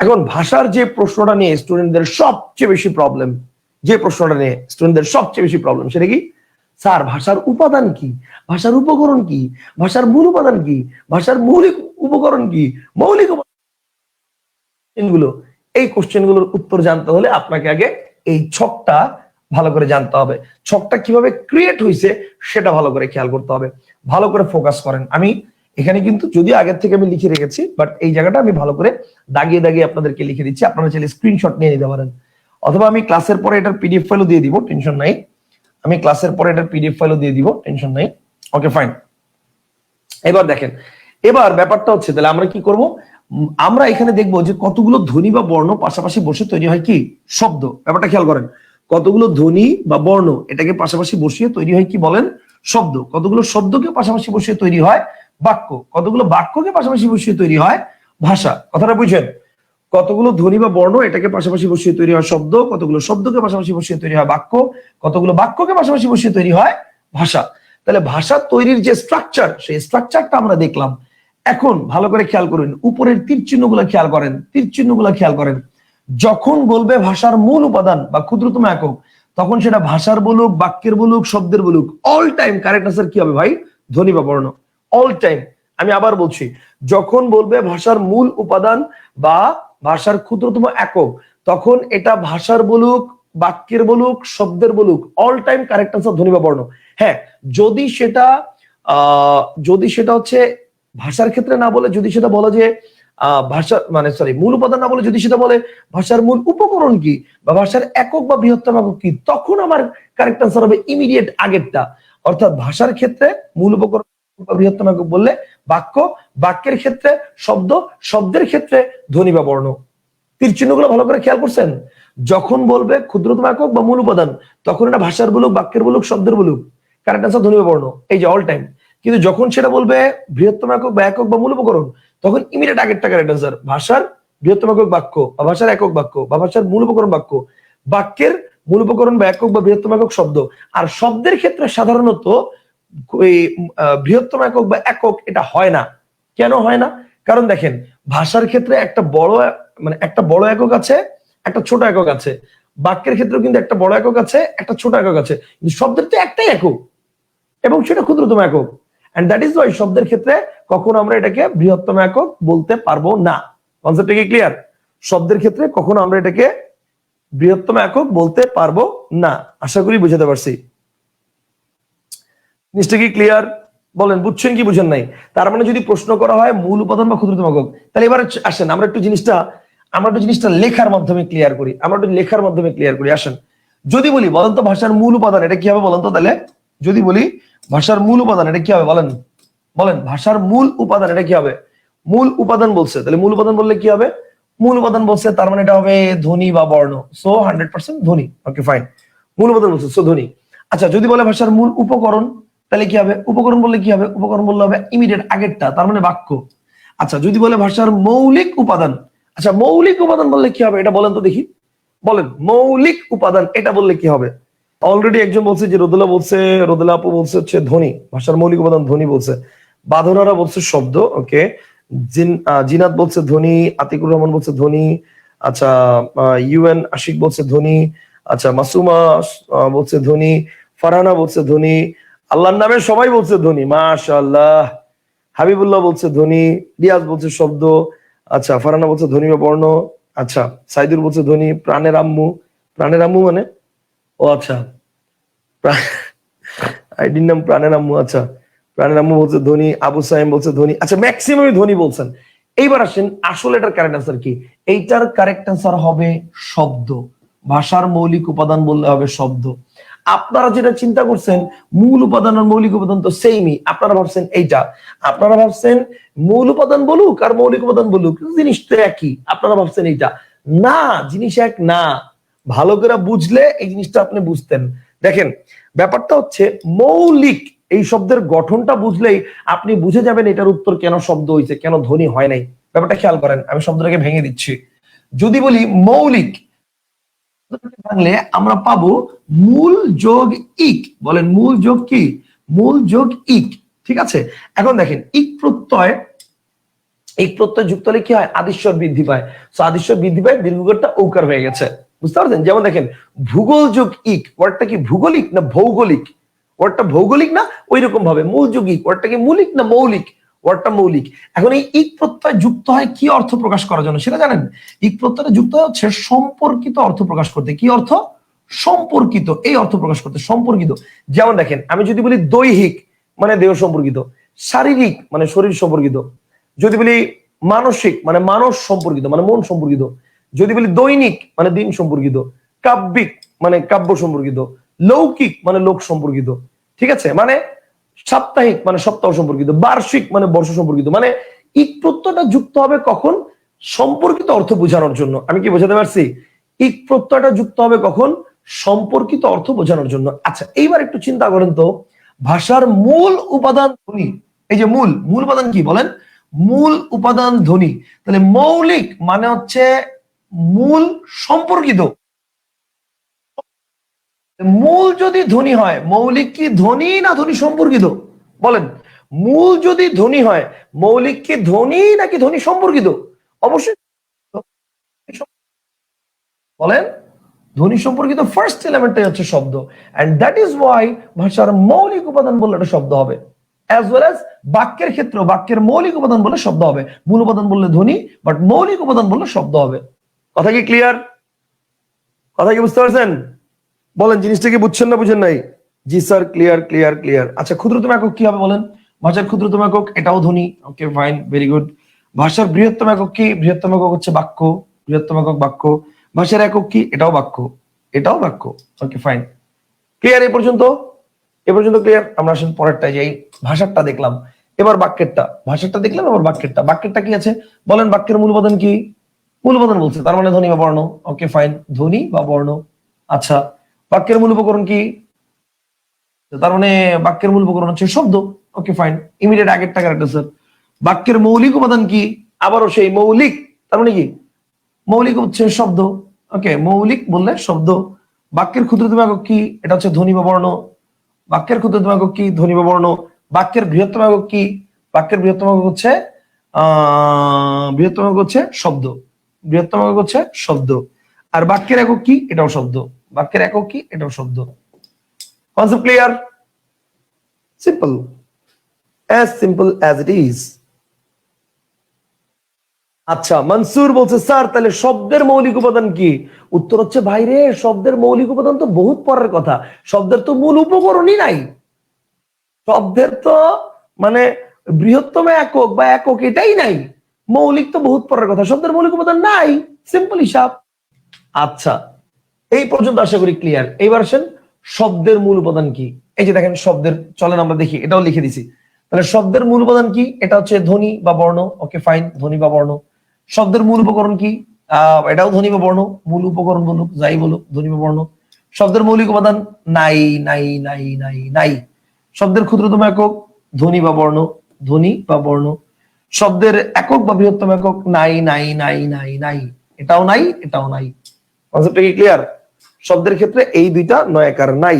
এখন ভাষার যে প্রশ্নটা নিয়ে স্টুডেন্টদের সবচেয়ে বেশি প্রবলেম যে প্রশ্নটা নিয়ে স্টুডেন্টদের সবচেয়ে বেশি প্রবলেম সেটা কি? স্যার, ভাষার উপাদান কি? ভাষার উপকরণ কি? ভাষার মূল উপাদান কি? ভাষার মৌলিক উপকরণ কি? মৌলিকগুলো, এই কোশ্চেনগুলোর উত্তর জানতে হলে আপনাকে আগে এই ছকটা ভালো করে জানতে হবে। ছকটা কীভাবে ক্রিয়েট হয়েছে সেটা ভালো করে খেয়াল করতে হবে। ভালো করে ফোকাস করেন। আমি এখানে কিন্তু যদি আগের থেকে আমি লিখে রেখেছি বাট এই জায়গাটা আমি ভালো করে দাগিয়ে দাগিয়ে আপনাদেরকে লিখে দিচ্ছি। আপনারা চাইলে স্ক্রিনশট নিয়ে নিতে পারেন। অথবা আমি ক্লাসের পরে এটার পিডিএফ ফাইলও দিয়ে দিব টেনশন নাই। আমি ক্লাসের পরে এটার পিডিএফ ফাইলও দিয়ে দিব টেনশন নাই। ওকে ফাইন এবার দেখেন, এবার ব্যাপারটা হচ্ছে, তাহলে আমরা কি করব? আমরা এখানে দেখব যে কতগুলো ধ্বনি বা বর্ণ পাশাপাশি বসে তৈরি হয় কি? শব্দ। ব্যাপারটা খেয়াল করেন। কতগুলো ধ্বনি বা বর্ণ এটাকে পাশাপাশি বসিয়ে তৈরি হয় কি বলেন? শব্দ। কতগুলো শব্দকে পাশাপাশি বসিয়ে তৈরি হয়? বাক্য। কতগুলো বাক্যকে পাশাপাশি বসিয়ে তৈরি হয়? ভাষা। কথাটা বুঝছেন কতগুলো ধ্বনি বা বর্ণ এটাকে পাশাপাশি বসিয়ে তৈরি হয় শব্দ, কতগুলো শব্দকে পাশাপাশি বসিয়ে তৈরি হয় বাক্য, কতগুলো বাক্যকে পাশাপাশি বসিয়ে তৈরি হয় ভাষা। তাহলে ভাষা তৈরির যে স্ট্রাকচার সেই স্ট্রাকচারটা আমরা দেখলাম। এখন ভালো করে খেয়াল করুন, উপরের তীর চিহ্নগুলো খেয়াল করেন, তীর চিহ্নগুলো খেয়াল করেন। যখন বলবে ভাষার মূল উপাদান বা ক্ষুদ্রতম একক, তখন সেটা ভাষার বলুক, বাক্যের বলুক, শব্দের বলুক অল টাইম কারেক্ট আনসার কি হবে ভাই? ধ্বনি বা বর্ণ। অল টাইম আমি আবার বলছি, যখন বলবে ভাষার মূল উপাদান বা ভাষার ক্ষুদ্রতম একক, তখন এটা ভাষার বলুক, বাক্যের বলুক, শব্দের বলুক অল টাইম কারেক্ট আনসার ধ্বনি বা বর্ণ। হ্যাঁ যদি সেটা যদি সেটা হচ্ছে ভাষার ক্ষেত্রে না বলে, যদি সেটা বলে যে ভাষা মানে সরি মূল উপাদান না বলে, যদি সেটা বলে ভাষার মূল উপকরণ কি বা ভাষার একক বা বৃহত্তম একক কি, তখন আমার কারেক্ট আনসার হবে ইমিডিয়েট আগেরটা। অর্থাৎ ভাষার ক্ষেত্রে মূল উপকরণ বৃহত্তম একক বললে বাক্য, বাক্যের ক্ষেত্রে শব্দ, শব্দের ক্ষেত্রে ধ্বনি বা বর্ণ। তীর চিহ্নগুলো ভালো করে খেয়াল করছেন? যখন বলবে ক্ষুদ্রতম একক বা মূল উপাদান, তখন এটা ভাষার বলুক, বাক্যের বলুক, শব্দের বলুক। কারেক্ট আনসার ধ্বনি বা বর্ণ। এই যে অল টাইম কিন্তু যখন সেটা বলবে বৃহত্তম একক বা একক বা মূল উপকরণ, তখন ইমিডিয়েট আগেরটা কারেক্ট আনসার ভাষার বৃহত্তম একক বাক্য বা ভাষার একক বাক্য বা ভাষার মূল উপকরণ বাক্য। বাক্যের মূল উপকরণ বা একক বা বৃহত্তম একক শব্দ। আর শব্দের ক্ষেত্রে সাধারণত এই বৃহত্তম একক বা একক এটা হয় না। কেন হয় না? কারণ দেখেন, ভাষার ক্ষেত্রে একটা বড় মানে একটা বড় একক আছে, একটা ছোট একক আছে। বাক্যের ক্ষেত্রেও কিন্তু একটা বড় একক আছে, একটা ছোট একক আছে। কিন্তু শব্দের তো একটাই একক। এবং সেটা ক্ষুদ্রতম একক। অ্যান্ড দ্যাট ইজ ওয়াই শব্দের ক্ষেত্রে কখনো আমরা এটাকে বৃহত্তম একক বলতে পারব না। কনসেপ্টটা কি ক্লিয়ার শব্দের ক্ষেত্রে কখনো আমরা এটাকে বৃহত্তম একক বলতে পারব না। আশা করি বুঝাতে পারছি। জিনিসটা কি ক্লিয়ার বলেন, বুঝছেন কি বুঝেন নাই? তার মানে যদি প্রশ্ন করা হয়, মূল উপাদান বা ক্ষুদ্রতম একক তাহলে এবার আসেন, আমরা একটু জিনিসটা, আমরা একটু জিনিসটা লেখার মাধ্যমে ক্লিয়ার করি, আমরা একটু লেখার মাধ্যমে ক্লিয়ার করি, আসেন। যদি বলি, বলেন তো ভাষার মূল উপাদান, এটা কি হবে বলেন তো তাহলে? যদি বলি, ভাষার মূল উপাদান, এটা কি হবে বলেন? বলেন, ভাষার মূল উপাদান, এটা কি হবে? মূল উপাদান বলছে, তাহলে মূল উপাদান বললে কি হবে? মূল উপাদান বলছে, তার মানে এটা হবে ধ্বনি বা বর্ণ সো হান্ড্রেড পার্সেন্ট ধ্বনি ওকে ফাইন মূল উপাদান বলছে সো ধ্বনি। আচ্ছা যদি বলে ভাষার মূল উপকরণ তাহলে কি হবে? উপকরণ বললে কি হবে? উপকরণ বললে হবে ইমিডিয়েট আগেরটা, তার মানে বাক্য। আচ্ছা যদি বলে ভাষার মৌলিক উপাদান আচ্ছা মৌলিক উপাদান বললে কি হবে? এটা বলেন তো দেখি। বলেন, মৌলিক উপাদান, এটা বললে কি হবে? অলরেডি একজন বলছে যে রোদেলা বলছে, রোদেলা আপু বলছে হচ্ছে ধ্বনি, ভাষার মৌলিক উপাদান ধ্বনি বলছে। বাঁধনারা বলছে শব্দ ওকে জিনাত বলছে ধ্বনি, আতিকুর রহমান বলছে ধ্বনি আচ্ছা ইউএন আশিক বলছে ধ্বনি আচ্ছা মাসুমা বলছে ধ্বনি, ফারহানা বলছে ধ্বনি আল্লাহর নামে সবাই বলছে ধ্বনি মাশাআল্লাহ। হাবিবুল্লাহ বলছে ধ্বনি রিয়াজ বলছে শব্দ আচ্ছা ফারানা বলছে ধ্বনি বা বর্ণ আচ্ছা সাইদুর বলছে ধ্বনি প্রাণের আম্মু প্রাণের আম্মু মানে? ও আচ্ছা। আইডির নাম প্রাণের আম্মু আচ্ছা। প্রাণের আম্মু বলছে ধনী, আবু সাইম বলছে ধনী। আচ্ছা ম্যাক্সিমামই ধনী বলছেন। এইবার আসেন, আসলে এটার কারেক্ট আনসার কি? এইটার কারেক্ট আনসার হবে শব্দ। ভাষার মৌলিক উপাদান বললে হবে শব্দ। আপনারা যেটা চিন্তা করছেন, মূল উপাদান আর মৌলিক উপাদান তো সেইমই আপনারা ভাবছেন এইটা। আপনারা ভাবছেন মূল উপাদান বলুক আর মৌলিক উপাদান বলুক জিনিস তো একই। আপনারা ভাবছেন এইটা। না, জিনিস এক না। ভালো করে বুঝলে এই জিনিসটা আপনি বুঝতেন। দেখেন, ব্যাপারটা হচ্ছে মৌলিক এই শব্দের গঠনটা বুঝলেই আপনি বুঝে যাবেন এটার উত্তর কেন শব্দ হয়েছে কেন ধ্বনি হয় নাই। ব্যাপারটা খেয়াল করেন, আমি শব্দটাকে ভেঙে দিচ্ছি। যদি বলি মৌলিক ভাঙলে আমরা পাবো মূল যোগ ইক। বলেন মূল যোগ কি? মূল যোগ ইক। ঠিক আছে? এখন দেখেন, ইক প্রত্যয় এই প্রত্যয় যুক্ত হলে কি হয়? আদিশ্বর বৃদ্ধি পায়। তো আদিশ্বর বৃদ্ধি পায় দীর্ঘকারটা ঔকার হয়ে গেছে। বুঝতে পারছেন? যেমন দেখেন, ভূগোল যুগ ইক ওয়ার্ডটা কি ভূগোলিক না ভৌগোলিক? ওয়ার্ডটা ভৌগোলিক না ওই রকম ভাবে, মূল যুগিক ওয়ার্ডটা কি মৌলিক না মৌলিক? ওয়ার্ডটা মৌলিক। এখন এই ইক প্রত্যয় যুক্ত হয় কি অর্থ প্রকাশ করার জন্য? সেটা জানেন? ইক প্রত্যয়টা যুক্ত হচ্ছে সম্পর্কিত অর্থ প্রকাশ করতে। কি অর্থ? সম্পর্কিত। এই অর্থ প্রকাশ করতে সম্পর্কিত। যেমন দেখেন, আমি যদি বলি দৈহিক মানে দেহ সম্পর্কিত। শারীরিক মানে শরীর সম্পর্কিত। যদি বলি মানসিক মানে মানস সম্পর্কিত মানে মন সম্পর্কিত। যদি বলি দৈনিক মানে দিন সম্পর্কিত। কাব্যিক মানে কাব্য সম্পর্কিত। লৌকিক মানে লোক সম্পর্কিত। ঠিক আছে? মানে সাপ্তাহিক মানে সপ্তাহ সম্পর্কিত, বার্ষিক মানে বর্ষ সম্পর্কিত মানে ইক প্রত্যয়টা যুক্ত হবে কখন? সম্পর্কিত অর্থ বোঝানোর জন্য। আমি কি বোঝাতে পারছি? ইক প্রত্যয়টা যুক্ত হবে কখন? সম্পর্কিত অর্থ বোঝানোর জন্য। আচ্ছা এইবার একটু চিন্তা করেন তো, ভাষার মূল উপাদান ধ্বনি, এই যে মূল মূল উপাদান কি বলেন? মূল উপাদান ধ্বনি। তাহলে মৌলিক মানে হচ্ছে মূল সম্পর্কিত। মূল যদি ধ্বনি হয়, মৌলিক কি ধ্বনি না ধ্বনি সম্পর্কিত? বলেন, মূল যদি ধ্বনি হয়, মৌলিক কি ধ্বনি নাকি ধ্বনি সম্পর্কিত? অবশ্যই বলেন ধ্বনি সম্পর্কিত ফার্স্ট এলিমেন্টটাই হচ্ছে শব্দ এন্ড দ্যাট ইজ ওয়াই ভাষার মৌলিক উপাদান বললে একটা শব্দ হবে অ্যাজ ওয়েল অ্যাজ বাক্যের ক্ষেত্রে বাক্যের মৌলিক উপাদান বললে শব্দ হবে, মূল উপাদান বললে ধ্বনি বাট মৌলিক উপাদান বললে শব্দ হবে। কথা কি ক্লিয়ার কথা কি বুঝতে পারছেন? বলেন জিনিসটা কি বুঝছেন না বুঝেন নাই? জি স্যার ক্লিয়ার ক্লিয়ার ক্লিয়ার আচ্ছা ক্ষুদ্রতম একক কি হবে বলেন? ভাষার ক্ষুদ্রতম একক, এটাও ধ্বনি। ওকে ফাইন ভেরি গুড ভাষার বৃহত্তম একক কি? বৃহত্তম একক হচ্ছে বাক্য। বৃহত্তম একক বাক্য। ভাষার একক কি? এটাও বাক্য। এটাও বাক্য। ওকে ফাইন ক্লিয়ার এ পর্যন্ত? এ পর্যন্ত ক্লিয়ার আমরা আসেন পরেরটা যাই। ভাষারটা দেখলাম। এবার বাক্যেরটা। ভাষারটা দেখলাম, এবার বাক্যেরটা। বাক্যেরটা কি আছে? বলেন, বাক্যের মূল উপাদান কি? মূল উপাদান বলছে, তার মানে ধ্বনি বা বর্ণ। ওকে ফাইন ধ্বনি বা বর্ণ। আচ্ছা বাক্যের মূল উপকরণ কি? তার মানে বাক্যের মূল উপকরণ হচ্ছে শব্দ। ওকে ফাইন ইমিডিয়েট আগের টাকার একটা স্যার বাক্যের মৌলিক উপাদান কি? আবারও সেই মৌলিক। তার মানে কি? মৌলিক হচ্ছে শব্দ। ওকে মৌলিক বললে শব্দ। বাক্যের ক্ষুদ্রতম একক কি? এটা হচ্ছে ধ্বনি বা বর্ণ। বাক্যের ক্ষুদ্রতম একক কি? ধ্বনি বা বর্ণ। বাক্যের বৃহত্তম একক কি? বাক্যের বৃহত্তম একক হচ্ছে, আহ, বৃহত্তম একক হচ্ছে শব্দ। বৃহত্তম একক হচ্ছে শব্দ। আর বাক্যের একক কি? এটাও শব্দ। বাক্যের একক কি? এটাও শব্দ। Concept clear simple as simple as it is আচ্ছা মনসুর বলছে, স্যার, তাহলে শব্দের মৌলিক উপাদান কি? উত্তর হচ্ছে ভাইরে শব্দের মৌলিক উপাদান তো বহুত পরের কথা। শব্দের তো মূল উপকরণই নাই। শব্দের তো মানে বৃহত্তম একক বা একক এটাই নাই। মৌলিক তো বহুত পরের কথা। শব্দের মৌলিক উপাদান নাই। সিম্পল হিসাব। আচ্ছা এই পর্যন্ত আশা করি ক্লিয়ার এইবার আসেন, শব্দের মূল উপাদান কি? এই যে দেখেন, শব্দের, চলেন আমরা দেখি, এটাও লিখে দিছি। তাহলে শব্দের মূল উপাদান কি? এটা হচ্ছে ধ্বনি বা বর্ণ। ওকে ফাইন ধ্বনি বা বর্ণ। শব্দের মূল উপকরণ কি? আহ, এটাও ধ্বনি বা বর্ণ। মূল উপকরণ বলুক, যাই বলুক, ধ্বনি বা বর্ণ। শব্দের মৌলিক উপাদান নাই নাই নাই নাই নাই। শব্দের ক্ষুদ্রতম একক, ধ্বনি বা বর্ণ। ধ্বনি বা বর্ণ। শব্দের একক বা বৃহত্তম একক, নাই নাই নাই নাই নাই। এটাও নাই এটাও নাই। কনসেপ্টটা কি ক্লিয়ার শব্দের ক্ষেত্রে এই দুইটা নয়াকার নাই।